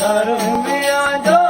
धर्म में आ जाओ